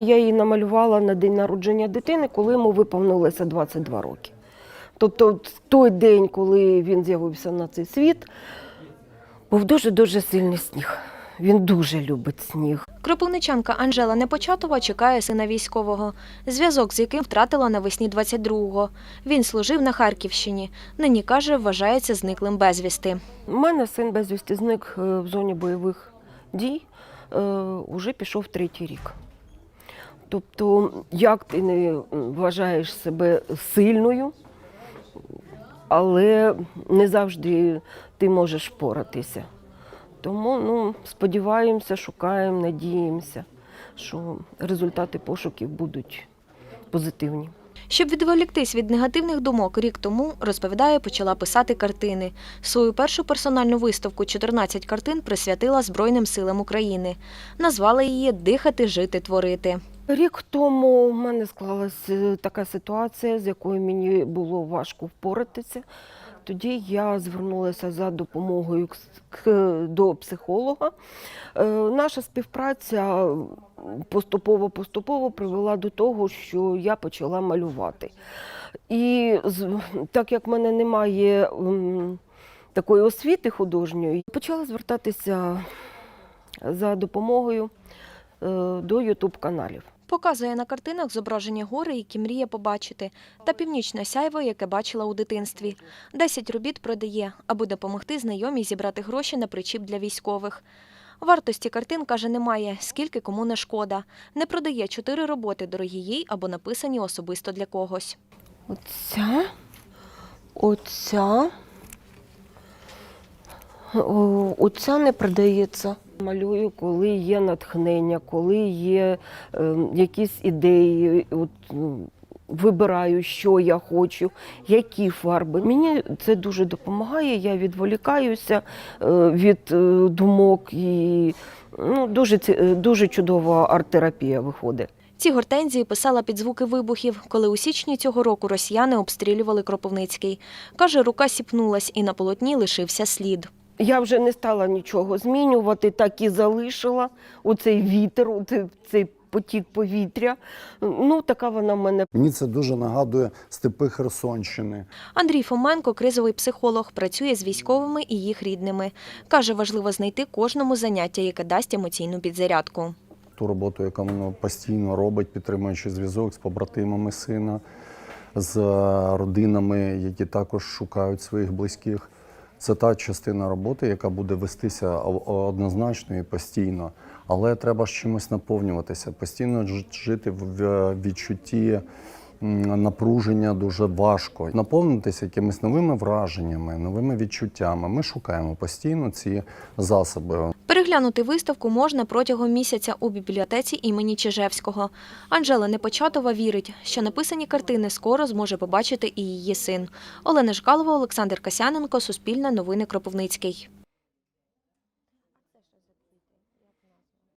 Я її намалювала на день народження дитини, коли йому виповнилося 22 роки. Тобто, в той день, коли він з'явився на цей світ, був дуже-дуже сильний сніг. Він дуже любить сніг. Кропивничанка Анжела Непочатова чекає сина військового, зв'язок з яким втратила навесні 22-го. Він служив на Харківщині. Нині каже, вважається зниклим безвісти. У мене син безвісти зник е, в зоні бойових дій, е, уже пішов третій рік. Тобто, як ти не вважаєш себе сильною, але не завжди ти можеш впоратися. Тому ну, сподіваємося, шукаємо, надіємося, що результати пошуків будуть позитивні. Щоб відволіктись від негативних думок рік тому, розповідає, почала писати картини. Свою першу персональну виставку «14 картин присвятила Збройним силам України. Назвала її Дихати, жити, творити. Рік тому в мене склалася така ситуація, з якою мені було важко впоратися. Тоді я звернулася за допомогою до психолога. Е, Наша співпраця поступово-поступово привела до того, що я почала малювати. І так як в мене немає такої освіти художньої, почала звертатися за допомогою е, до Ютуб-каналів. Показує на картинах зображення гори, які мріє побачити, та північне сяйво, яке бачила у дитинстві. Десять робіт продає, аби допомогти знайомій зібрати гроші на причіп для військових. Вартості картин, каже, немає, скільки кому не шкода. Не продає чотири роботи, дорогі їй або написані особисто для когось. Оця, оця, оця не продається. Малюю, коли є натхнення, коли є е, якісь ідеї. От, вибираю, що я хочу, які фарби. Мені це дуже допомагає. Я відволікаюся е, від е, думок і ну, дуже, е, дуже чудова арт-терапія виходить. Ці гортензії писала під звуки вибухів, коли у січні цього року росіяни обстрілювали Кропивницький. Каже, рука сіпнулась і на полотні лишився слід. Я вже не стала нічого змінювати, так і залишила оцей вітер, оцей, цей потік повітря. Ну, така вона в мене. Мені це дуже нагадує степи Херсонщини. Андрій Фоменко, кризовий психолог, працює з військовими і їх рідними. Каже, важливо знайти кожному заняття, яке дасть емоційну підзарядку. Ту роботу, яку воно постійно робить, підтримуючи зв'язок з побратимами сина, з е, родинами, які також шукають своїх близьких. Це та частина роботи, яка буде вестися однозначно і постійно. Але треба ж чимось наповнюватися, постійно жити в відчутті напруження дуже важко. Наповнитися якимись новими враженнями, новими відчуттями. Ми шукаємо постійно ці засоби. Переглянути виставку можна протягом місяця у бібліотеці імені Чижевського. Анжела Непочатова вірить, що написані картини скоро зможе побачити і її син. Олена Жкалова, Олександр Касяненко, Суспільне новини Кропивницький.